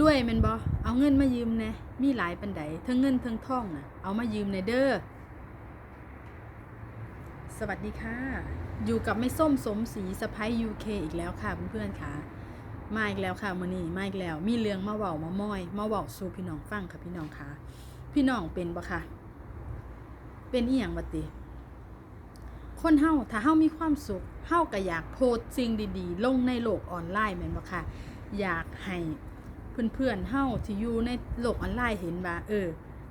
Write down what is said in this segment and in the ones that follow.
รวยแม่นบ่เอาเงินมายืมแน่มีหลายปานใดเทั้งเงินเทั้งทองน่ะ เอามายืมในเด้อ สวัสดีค่ะ อยู่กับไม่ส้มสมศรีสะพ้าย UK อีกแล้วค่ะเพื่อนๆค่ะ มาอีกแล้วค่ะมื้อนี้มาอีกแล้ว มีเรื่องมาเว้ามาม้อย มาเว้าสู่พี่น้องฟังค่ะพี่น้องค่ะ พี่น้องเป็นบ่คะเป็นอีหยังบัติคนเฮาถ้าเฮามีความสุขเฮาก็อยากโพสต์สิ่งดีๆ ลงในโลกออนไลน์แม่นบ่คะอยากให้ เพื่อนๆเฮาที่อยู่ในโลกออนไลน์เห็นว่า เออ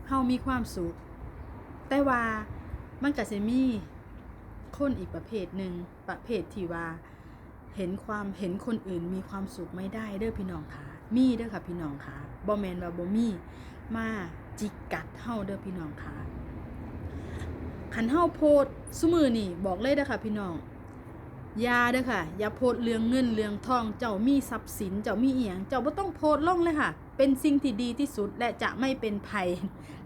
เฮามีความสุข แต่ว่ามันก็สิมีคนอีกประเภทหนึ่งประเภทที่ว่า เห็นความเห็นคนอื่นมีความสุขไม่ได้เด้อพี่น้องค่ะ มีเด้อค่ะพี่น้องค่ะบ่แมนว่าบ่มีมาจิกกัดเฮาเด้อพี่น้องค่ะคันเฮาโพดซุมือนี่บอกเลยเด้อค่ะพี่น้อง ยาเด้อค่ะ อย่าโพดเรื่องเงินเรื่องทอง เจ้ามีทรัพย์สิน เจ้ามีเอียง เจ้าบ่ต้องโพดล่องเลยค่ะ เป็นสิ่งที่ดีที่สุดและจะไม่เป็นภัย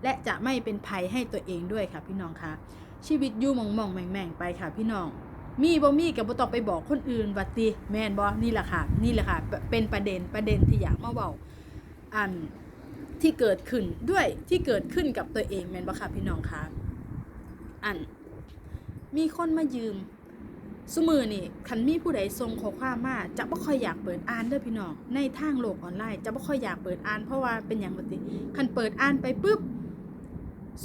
และจะไม่เป็นภัยให้ตัวเองด้วยค่ะ พี่น้องค่ะ ชีวิตอยู่หมองๆแม่งไปค่ะ พี่น้อง มีบ่มีก็บ่ต้องไปบอกคนอื่นว่าติแม่นบ่นี่แหละค่ะ นี่แหละค่ะ เป็นประเด็นประเด็นที่อยากมาเว้าอันที่เกิดขึ้นด้วยที่เกิดขึ้นกับตัวเองแม่นบ่ค่ะพี่น้องคะอันมีคนมายืม สมือนี่คันมีผู้ใดส่งข้อความมาจะบ่ค่อยอยากเปิดอ่านเด้อพี่น้องในทางโลกออนไลน์จะบ่ค่อยอยากเปิดอ่านเพราะว่าเป็นหยังบ่ติคันเปิดอ่านไปปุ๊บ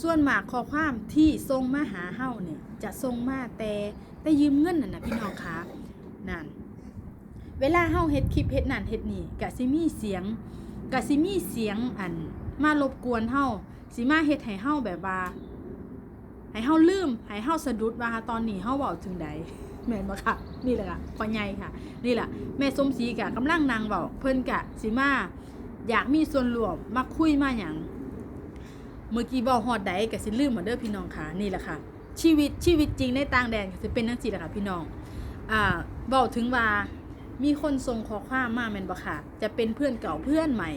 ส่วนมากข้อความที่ส่งมาหาเฮาเนี่ยจะส่งมาแต่แต่ยืมเงินน่ะนะพี่น้องคะนั่นเวลาเฮาเฮ็ดคลิปเฮ็ดนั่นเฮ็ดนี่ก็สิมีเสียงก็สิมีเสียงอันมารบกวนเฮาสิมาเฮ็ดให้เฮาแบบว่า ให้เฮาลืมให้เฮาสะดุดว่าตอนนี้เฮาเว้าถึงใดแม่นบ่ค่ะ นี่แหละค่ะพ่อใหญ่ค่ะ นี่แหละแม่สมศรีกะกำลังนางเว้าเพิ่นกะสิมาอยากมีส่วนร่วมมาคุยมาหยังเมื่อกี้บอกฮอดใดก็สิลืมหมือนเด้อพี่น้องค่ะนี่แหละค่ะ ชีวิตชีวิตจริงในต่างแดนก็สิเป็นจังซี่แหละค่ะพี่น้องอ่าเว้าถึงว่ามีคนส่งข้อความมาแม่นบ่ค่ะ จะเป็นเพื่อนเก่าเพื่อนใหม่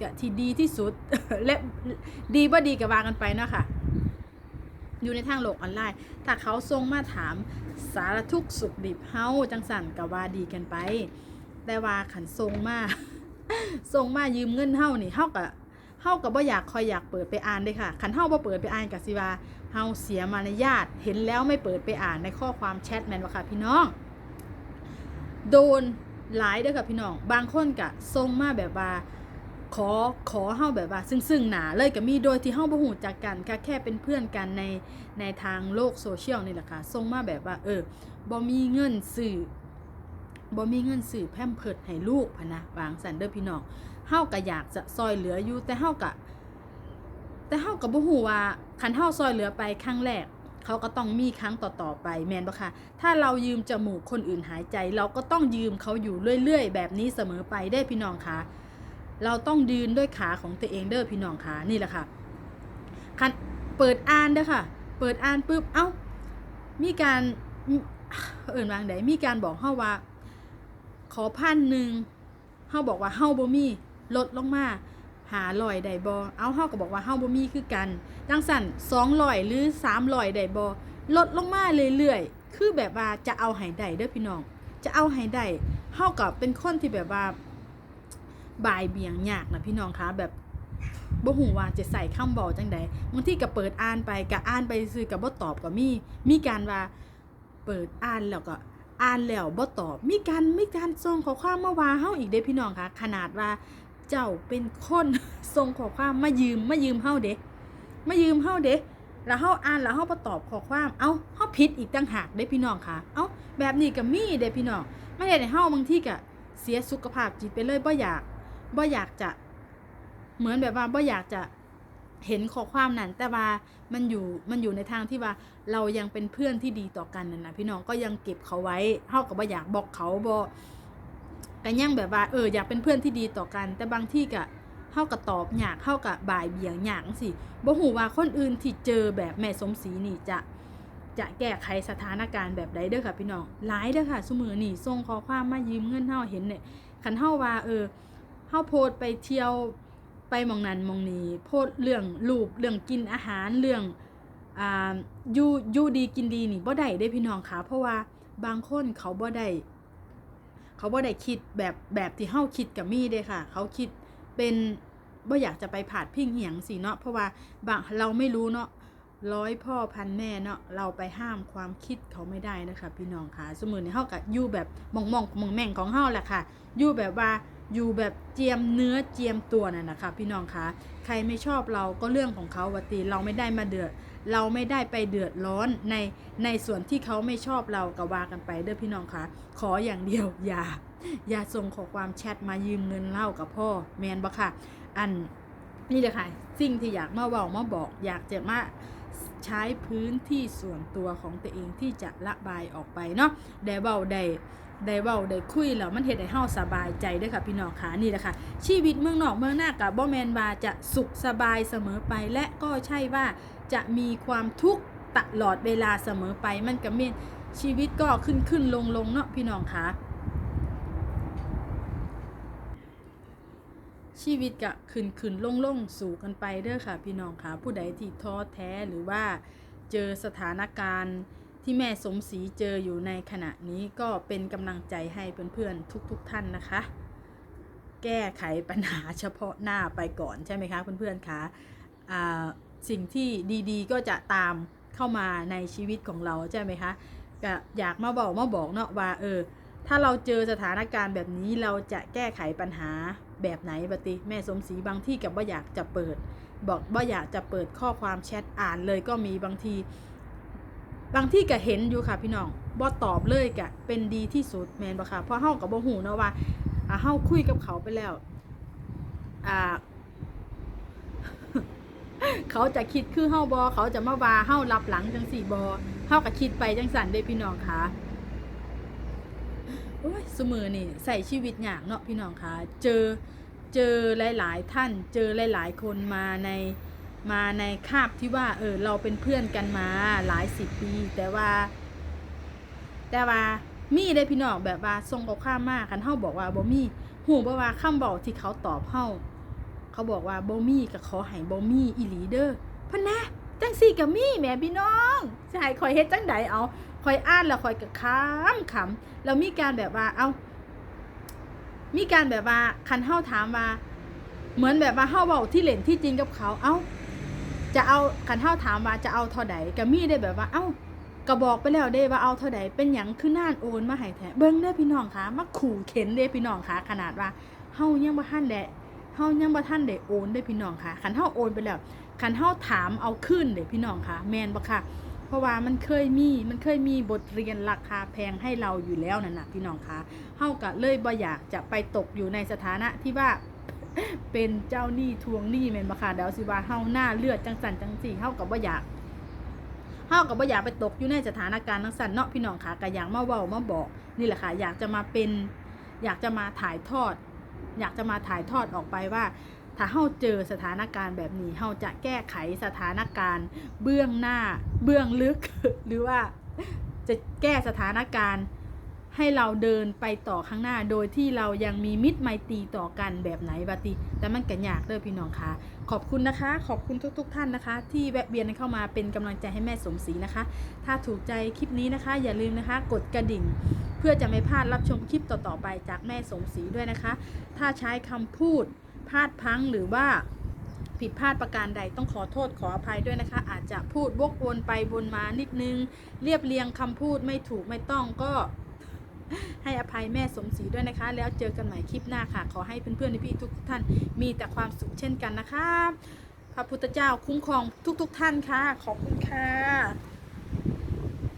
ก็ที่ดีที่สุดและดีบ่ดีก็ว่ากันไปเนาะค่ะ อยู่ในทางโลกออนไลน์ ถ้าเขาส่งมาถามสารทุกสุขดิบเฮาจังสันก็ว่าดีกันไป แต่ว่าขันส่งมาส่งมายืมเงินเฮานี่เฮาก็เฮาก็บ่อยากคอยอยากเปิดไปอ่านเลยค่ะคันเฮาบ่เปิดไปอ่านก็สิว่าเฮาเสียมารยาทเห็นแล้วไม่เปิดไปอ่านในข้อความแชทแม่นบ่ค่ะพี่น้อง โดนหลายเด้อค่ะพี่น้อง บางคนก็ส่งมาแบบว่า ขอขอเฮาแบบว่า ซึ่งซึ่งหนาเลยก็มีโดยที่เฮาบ่ฮู้จักกันก็แค่เป็นเพื่อนกันในในทางโลกโซเชียลนี่แหละค่ะส่งมาแบบว่า เออบ่มีเงินซื้อบ่มีเงินซื้อแพมเพิร์ดให้ลูกพะนะวางสันเด้อพี่น้องเฮาก็อยากจะซอยเหลืออยู่แต่เฮาก็แต่เฮาก็บ่ฮู้ว่าคันเฮาซอยเหลือไปครั้งแรกเขาก็ต้องมีครั้งต่อๆไปแม่นบ่คะถ้าเรายืมจมูกคนอื่นหายใจ เราก็ต้องยืมเขาอยู่เรื่อยๆ แบบนี้เสมอไปได้พี่น้องคะ เราต้องยืนด้วยขาของตัวเองเด้อพี่น้องคะนี่แหละค่ะคันเปิดอ่านเด้อค่ะ เปิดอ่านปุ๊บเอ้า มีการเอิ่นวางไดมีการบอกเฮาว่า ขอพันหนึ่งเฮาบอกว่าเฮาบ่มีลดลงมาหาลอยได้บ่เอาเฮาก็บอกว่าเฮาบ่มีคือกันจังสั่น200หรือ300ได้บ่ลดลงมาเรื่อยๆคือแบบว่าจะเอาให้ได้เด้อพี่น้อง จะเอาให้ได้เฮาก็เป็นคนที่แบบว่า บายเบี่ยงยากนะพี่น้องคะแบบบ่ฮู้ว่าจะใส่คำเว้าจังใดบางที่ก็เปิดอ่านไปก็อ่านไปซื่อก็บ่ตอบก็มีมีการว่าเปิดอ่านแล้วก็อ่านแล้วบ่ตอบ มีการมีการส่งข้อความมาว่าเฮาอีกเด้พี่น้องคะขนาดว่าเจ้าเป็นคนส่งข้อความมายืมมายืมเฮาเด้มายืมเฮาเด้แล้วเฮาอ่านแล้วเฮาบ่ตอบข้อความเอ้าเฮาผิดอีกต่างหากเด้พี่น้องคะเอ้าแบบนี้ก็มีเด้พี่น้องไม่ได้ให้เฮาบางที่ก็เสียสุขภาพจิตไปเลยบ่อยาก บ่อยากจะ เหมือนแบบว่าบ่อยากจะเห็นข้อความนั้น แต่ว่ามันอยู่มันอยู่ในทางที่ว่าเรายังเป็นเพื่อนที่ดีต่อกันนั่นนะพี่น้องก็ยังเก็บเขาไว้เท่ากับว่าอยากบอกเขาบอกกันยังแบบว่าเอออยากเป็นเพื่อนที่ดีต่อกัน แต่บางที่ก็เท่ากับตอบอยากเท่ากับบ่ายเบี่ยงอยากสิบ่หูว่าคนอื่นที่เจอแบบแม่สมศรีนี่จะจะแก้ไขสถานการณ์แบบใดเด้อค่ะพี่น้องหลายเด้อค่ะสมือนี่ส่งข้อความมายืมเงินเฮาเห็นเนี่ยคันเฮาว่าเออ เฮาโพสไปเที่ยวไปมองนั้นมองนี้ โพสเรื่องรูปเรื่องกินอาหารเรื่องอ่าอยู่อยู่ดีกินดีนี่บ่ได้เด้พี่น้องค่ะ เพราะว่าบางคนเขาบ่ได้เขาบ่ได้คิดแบบแบบที่เฮาคิดกับมีเด้ค่ะ เขาคิดเป็นบ่อยากจะไปผาดพิงเหียงสิเนาะเพราะว่าบางเราไม่รู้เนาะร้อยพ่อพันแม่เนาะเราไปห้ามความคิดเขาไม่ได้นะคะ พี่น้องค่ะสมมุติในเฮากับอยู่แบบมองมองมองแม่งของเฮาแหละค่ะอยู่แบบว่า อยู่แบบเจียมเนื้อเจียมตัวน่ะนะคะพี่น้องคะใครไม่ชอบเราก็เรื่องของเขาวตีเราไม่ได้มาเดือด เราไม่ได้ไปเดือดร้อนในในส่วนที่เขาไม่ชอบเราก็ว่ากันไปเด้อพี่น้องคะขออย่างเดียวอย่า อย่าส่งขอความแชทมายืมเงินเล่ากับพ่อแมนบ่ค่ะอันนี่เลยค่ะสิ่งที่อยากมาเว้ามาบอก อยากจะมาใช้พื้นที่ส่วนตัวของตัวเองที่จะระบายออกไปเนาะได้เว้าได้ ได้เว้าได้คุยแล้วมันเฮ็ดให้เฮาสบายใจเด้ค่ะพี่น้องค่ะนี่แหละค่ะ ชีวิตเมืองนอกเมืองหน้ากับบ่แมนว่าจะสุขสบายเสมอไป และก็ใช่ว่าจะมีความทุกข์ตลอดเวลาเสมอไปมันก็มีชีวิตก็ขึ้นขึ้นลงลงเนาะพี่น้องค่ะชีวิตก็ขึ้นขึ้นลงลงสู่กันไปเด้อค่ะ พี่น้องค่ะผู้ใดที่ท้อแท้หรือว่าเจอสถานการณ์ ที่แม่สมศรีเจออยู่ในขณะนี้ก็เป็นกำลังใจให้เพื่อนๆทุกๆท่านนะคะ แก้ไขปัญหาเฉพาะหน้าไปก่อนใช่ไหมคะเพื่อนๆคะสิ่งที่ดีๆก็จะตามเข้ามาในชีวิตของเราใช่ไหมคะก็อยากมาบอกมาบอกเนาะว่าเออถ้าเราเจอสถานการณ์แบบนี้เราจะแก้ไขปัญหาแบบไหนบติแม่สมศรีบางที่กับว่าอยากจะเปิด บอกว่าอยากจะเปิดข้อความแชทอ่านเลยก็มีบางที บางที่ก็เห็นอยู่ค่ะพี่น้องบ่ตอบเลยกะเป็นดีที่สุดแมนบ่ค่ะเพราะเฮากับบ่หูเนาะว่าอ่าเฮาคุยกับเขาไปแล้วอ่าเขาจะคิดคือเฮาบอเขาจะมาว่าเฮารับหลังจังสี่บอเฮาก็คิดไปจังสันเด้พี่น้องค่ะโอ้ยสมือนี่ใส่ชีวิตยากเนาะพี่น้องค่ะ เจอเจอหลาย ๆ ท่านเจอหลาย ๆ คนมาใน มาในคาบที่ว่า เออ เราเป็นเพื่อนกันมาหลายสิบปี แต่ว่า แต่ว่ามีได้พี่น้องแบบว่าทรงกับข้ามมากคันเฮาบอกว่าบ่มีหูบ่ว่าคำบอกที่เขาตอบเฮาเขาบอกว่าบ่มีก็ขอให้บ่มีอีหลีเด้อพะนะจังสี่ก็มีแหม่พี่น้องสิให้ข่อยเฮ็ดจังใดเอาข่อยอ่านแล้วข่อยก็ค้ำขำแล้วมีการแบบว่า เอา มีการแบบว่าคันเฮาถามว่า เหมือนแบบว่าเฮาเว้าที่เล่นที่จริงกับเขา เอ้า จะเอาคันเฮาถามว่าจะเอาเท่าใดก็มีได้แบบว่า เอ้าก็บอกไปแล้วเด้ว่าเอาเท่าใดเป็นหยังคือน่านโอนมาให้แท้เบิ่งเด้อพี่น้องคะมาขู่เข็นเด้พี่น้องคะขนาดว่าเฮายังบ่ทันได้เฮายังบ่ทันได้โอนได้พี่น้องค่ะคันเฮาโอนไปแล้วคันเฮาถามเอาขึ้นเด้พี่น้องค่ะ แมนบ่ค่ะ เพราะว่ามันเคยมีมันเคยมีบทเรียนราคาแพงให้เราอยู่แล้วนั่นน่ะพี่น้องค่ะเฮาก็เลยบ่อยากจะไปตกอยู่ในสถานะที่ว่า เป็นเจ้าหนี้ทวงหนี้แม่นบ่ค่ะเดี๋ยวสิว่าเฮาหน้าเลือดจังสันจังสี่เฮาก็บ่อยากเฮาก็บ่อยากไปตกอยู่ในสถานการณ์ทั้งสันเนาะพี่น้องค่ะก็อยากมาเว้ามาบอก นี่แหละค่ะ อยากจะมาเป็น อยากจะมาถ่ายทอด อยากจะมาถ่ายทอดออกไปว่า ถ้าเฮาเจอสถานการณ์แบบนี้เฮาจะแก้ไขสถานการณ์ เบื้องหน้า เบื้องลึก หรือว่าจะแก้สถานการณ์ ให้เราเดินไปต่อข้างหน้า โดยที่เรายังมีมิตรไมตรีต่อกันแบบไหนบาติแต่มันก็ยากเด้อพี่น้องคะขอบคุณนะคะ ขอบคุณทุกๆท่านนะคะ ที่แวะเวียนเข้ามาเป็นกำลังใจให้แม่สมศรีนะคะ ถ้าถูกใจคลิปนี้นะคะ อย่าลืมนะคะ กดกระดิ่ง เพื่อจะไม่พลาดรับชมคลิปต่อๆไปจากแม่สมศรีด้วยนะคะ ถ้าใช้คำพูดพลาดพังหรือว่าผิดพลาดประการใดต้องขอโทษขออภัยด้วยนะคะ อาจจะพูดวกวนไปวนมานิดนึง เรียบเรียงคำพูดไม่ถูกไม่ต้องก็ ให้อภัยแม่สมศรีด้วยนะคะ แล้วเจอกันใหม่คลิปหน้าค่ะ ขอให้เพื่อนๆพี่ทุกท่านมีแต่ความสุขเช่นกันนะคะ พระพุทธเจ้าคุ้มครองทุก ๆ ท่านค่ะ ขอบคุณค่ะ